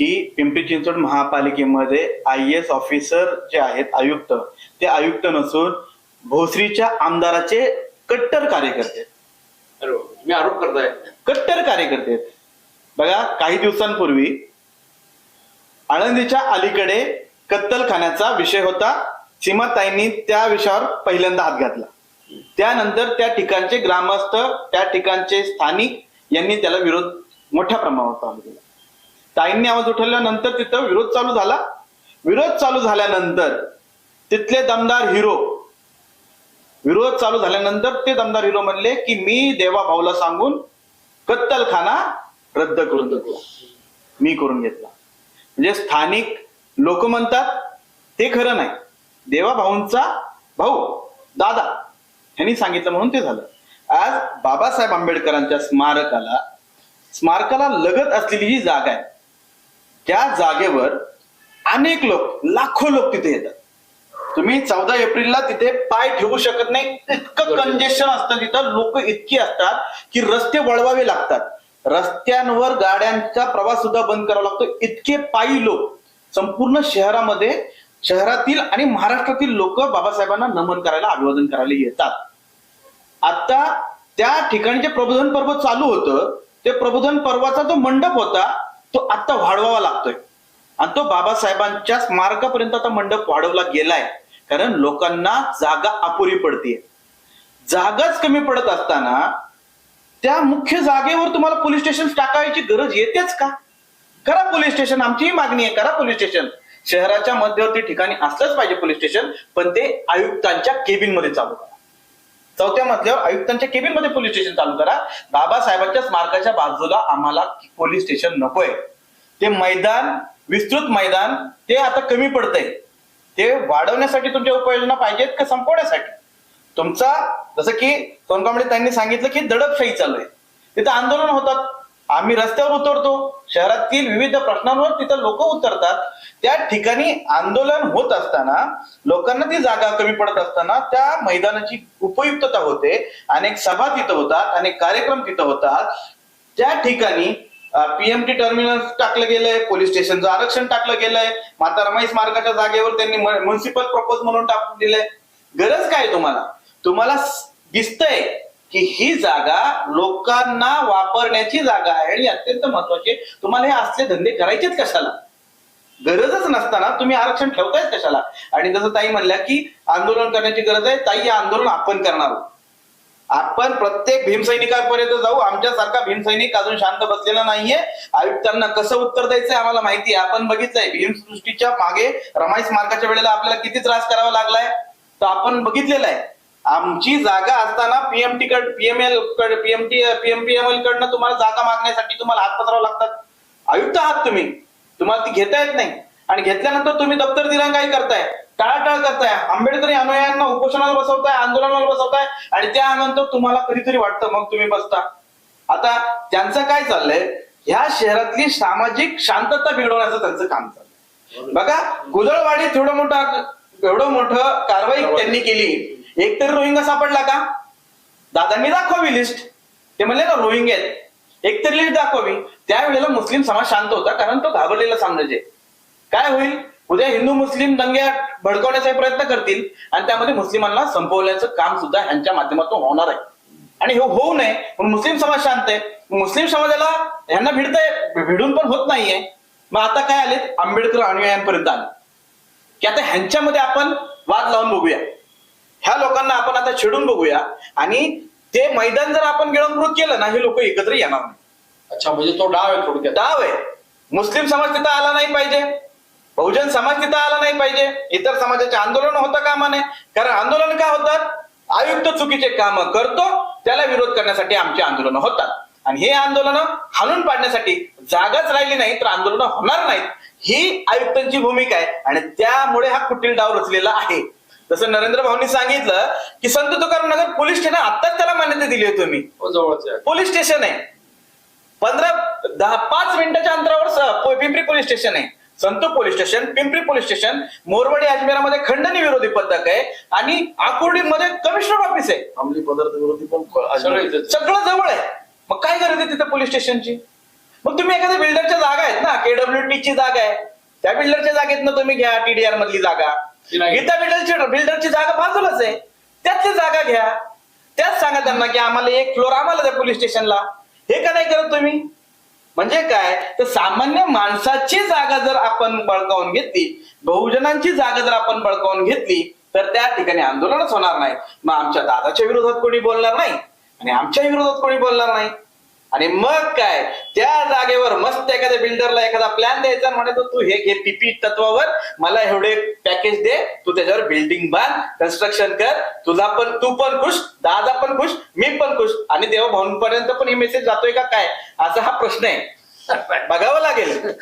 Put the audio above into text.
की पिंपरी चिंचवड महापालिकेमध्ये I S officer जे आहेत आयुक्त ते आयुक्त नसून भोसरीच्या आमदाराचे कट्टर कार्यकर्ते. तुम्ही आरोप करताय. कट्टर कार्यकर्ते. बघा काही दिवसांपूर्वी आळंदीच्या अलीकडे कत्तलखान्याचा विषय होता. सीमाताईंनी त्या विषयावर पहिल्यांदा हात घातला. त्यानंतर त्या ठिकाणचे ग्रामस्थ त्या ठिकाणचे स्थानिक यांनी त्याला विरोध मोठ्या प्रमाणावर चालू केला. ताईंनी आवाज उठवल्यानंतर तिथं विरोध चालू झाला. विरोध चालू झाल्यानंतर तिथले दमदार हिरो विरोध चालू झाल्यानंतर ते दमदार हिरो म्हणले की मी देवा भाऊला सांगून कत्तलखाना रद्द करून घेतला मी करून घेतला. म्हणजे स्थानिक लोक म्हणतात ते खरं नाही. देवा भाऊंचा भाऊ दादा. यांनी सांगितलं म्हणून ते झालं. आज बाबासाहेब आंबेडकरांच्या स्मारकाला स्मारकाला लगत असलेली जी जागा आहे त्या जागेवर अनेक लोक लाखो लोक तिथे येतात. तुम्ही चौदा एप्रिलला तिथे पाय ठेवू शकत नाही. इतकं कंजेशन असतं तिथं. लोक इतकी असतात की रस्ते वळवावे लागतात. रस्त्यांवर गाड्यांचा प्रवास सुद्धा बंद करावा लागतो. इतके पायी लोक. संपूर्ण शहरामध्ये शहरातील आणि महाराष्ट्रातील लोक बाबासाहेबांना नमन करायला अभिवादन करायला येतात. आता त्या ठिकाणी जे प्रबोधन पर्व चालू होतं. ते प्रबोधन पर्वाचा जो मंडप होता तो आता वाढवावा लागतोय. आणि तो बाबासाहेबांच्याच मार्गापर्यंत आता मंडप वाढवला गेलाय. कारण लोकांना जागा अपुरी पडतीये. जागाच कमी पडत असताना त्या मुख्य जागेवर तुम्हाला पोलीस स्टेशन टाकायची गरज येतेच का? करा पोलीस स्टेशन आमचीही मागणी आहे करा पोलीस स्टेशन. शहराच्या मध्यवर्ती ठिकाणी असलंच पाहिजे पोलीस स्टेशन पण ते आयुक्तांच्या केबिनमध्ये चालू करा. चौथ्या मजल्यावर आयुक्तांच्या केबिनमध्ये पोलीस स्टेशन चालू करा. बाबासाहेबांच्या स्मारकाच्या बाजूला आम्हाला पोलीस स्टेशन नकोय. ते मैदान विस्तृत मैदान ते आता कमी पडतंय. ते वाढवण्यासाठी तुमच्या उपाययोजना पाहिजेत का संपवण्यासाठी? तुमचा जसं की सोनकांबळे त्यांनी सांगितलं की दडपशाही चालू आहे. तिथं आंदोलन होतात. आम्ही रस्त्यावर उतरतो. शहरातील विविध प्रश्नांवर तिथं लोक उतरतात. त्या ठिकाणी आंदोलन होत असताना लोकांना ती जागा कमी पडत असताना त्या मैदानाची उपयुक्तता होते. अनेक सभा तिथं होतात अनेक कार्यक्रम तिथं होतात. त्या ठिकाणी पीएमटी टर्मिनल टाकलं गेलंय पोलीस स्टेशनचं आरक्षण टाकलं गेलंय. माता रमाई स्मारकाच्या जागेवर त्यांनी म्युन्सिपल प्रपोज म्हणून टाकून दिलंय. गरज काय आहे तुम्हाला? तुम्हाला दिसतंय की ही जागा लोकांना वापरण्याची जागा आहे आणि अत्यंत महत्वाची तुम्हाला हे असले धंदे करायचेच कशाला? गरजच नसताना तुम्ही आरक्षण ठेवतायच कशाला? आणि जसं ताई म्हणल्या की आंदोलन करण्याची गरज आहे ताई हे आंदोलन आपण करणार आहोत. आपण प्रत्येक भीमसैनिकांपर्यंत जाऊ. आमच्यासारखा भीमसैनिक अजून शांत बसलेला नाहीये. आयुक्तांना कसं उत्तर द्यायचंय आम्हाला माहिती आहे. आपण बघितलंय भीमसृष्टीच्या मागे रमाई स्मारकाच्या वेळेला आपल्याला किती त्रास करावा लागलाय? तर आपण बघितलेला आहे. आमची जागा असताना पीएमटी कड पीएमएल कड पीएमटी पीएमपीएमएल कडनं तुम्हाला जागा मागण्यासाठी तुम्हाला हात पसरावं लागतात. आयुक्त आहात तुम्ही. तुम्हाला ती घेता येत नाही. आणि घेतल्यानंतर तुम्ही दप्तर दिरंगाई करताय टाळाटाळ करताय आंबेडकरी अनुयायांना उपोषणाला बसवताय आंदोलनाला बसवताय आणि त्यानंतर तुम्हाला कधीतरी वाटतं मग तुम्ही बसता. आता त्यांचं काय चाललंय? ह्या शहरातली सामाजिक शांतता बिघडवण्याचं त्यांचं काम चाललंय. बघा गुजळवाडी थोडं मोठं एवढं मोठं कारवाई त्यांनी केली. एक तर रोहिंगा सापडला का? दादांनी दाखवावी लिस्ट ते म्हणले ना रोहिंग आहेत. एकतरी लिस्ट दाखवावी. त्यावेळेला मुस्लिम समाज शांत होता कारण तो घाबरलेला साम्राज्य काय होईल? उद्या हिंदू मुस्लिम दंग्या भडकवण्याचा प्रयत्न करतील आणि त्यामध्ये मुस्लिमांना संपवण्याचं काम सुद्धा ह्यांच्या माध्यमातून होणार आहे. आणि हे होऊ नये पण मुस्लिम समाज शांत आहे. मुस्लिम समाजाला ह्यांना भिडतंय भिडून पण होत नाहीये. मग आता काय आलेत? आंबेडकर अनुयायांपर्यंत आले. की आता ह्यांच्यामध्ये आपण वाद लावून बघूया. ह्या लोकांना आपण आता छेडून बघूया. आणि ते मैदान जर आपण गिळंकृत केलं ना हे लोक एकत्र येणार नाही. अच्छा म्हणजे तो डाव आहे थोडक्यात. डाव आहे. मुस्लिम समाज तिथं आला नाही पाहिजे. बहुजन समाज तिथं आला नाही पाहिजे. इतर समाजाचे आंदोलन होता कामा नये कारण आंदोलन का होतात? आयुक्त चुकीचे काम करतो त्याला विरोध करण्यासाठी आमची आंदोलनं होतात. आणि हे आंदोलन हाणून पाडण्यासाठी जागाच राहिली नाही तर आंदोलन होणार नाहीत. ही आयुक्तांची भूमिका आहे. आणि त्यामुळे हा कुटील डाव रचलेला आहे. जसं नरेंद्र भाऊंनी सांगितलं की संत तुकाराम नगर पोलीस स्टेशन आत्ताच त्याला मान्यता दिली आहे तुम्ही. हो, जवळच पोलीस स्टेशन आहे. पंधरा दहा पाच मिनिटाच्या अंतरावर पिंपरी पोलीस स्टेशन आहे. Santu police station Pimpri police station Morwadi अजमेरामध्ये खंडणी विरोधी पथक आहे आणि आकुर्डीमध्ये कमिशनर ऑफिस आहे. अंमली पदार्थ विरोधी पण सगळं जवळ आहे. मग काय गरज आहे तिथं पोलीस स्टेशनची? मग तुम्ही एखाद्या बिल्डरच्या जागा आहेत ना? केडब्ल्यू ची जागा आहे. त्या बिल्डरच्या जागेत ना तुम्ही घ्या टीडीआर मधली जागा. गीता बिल्डरची बिल्डरची जागा बाजूलाच आहे. त्यातली जागा घ्या. त्याच सांगा त्यांना की आम्हाला एक फ्लोर आम्हाला द्या पोलीस स्टेशनला. हे का नाही करत तुम्ही? म्हणजे काय? तर सामान्य माणसाची जागा जर आपण बळकावून घेतली बहुजनांची जागा जर आपण बळकावून घेतली तर त्या ठिकाणी आंदोलनच होणार नाही. मग आमच्या दादाच्या विरोधात कोणी बोलणार नाही? आणि आमच्या विरोधात कोणी बोलणार नाही? आणि मग काय? त्या जागेवर मस्त एखाद्या बिल्डरला एखादा प्लॅन द्यायचा आणि म्हणायचं तू हे घे पीपी तत्वावर मला एवढे पॅकेज दे तू त्याच्यावर बिल्डिंग बांध कन्स्ट्रक्शन कर तुझा पण तू पण खुश दादा पण खुश मी पण खुश. आणि देवा भाऊंपर्यंत पण हे मेसेज जातोय का काय? असा हा प्रश्न आहे. बघावं लागेल.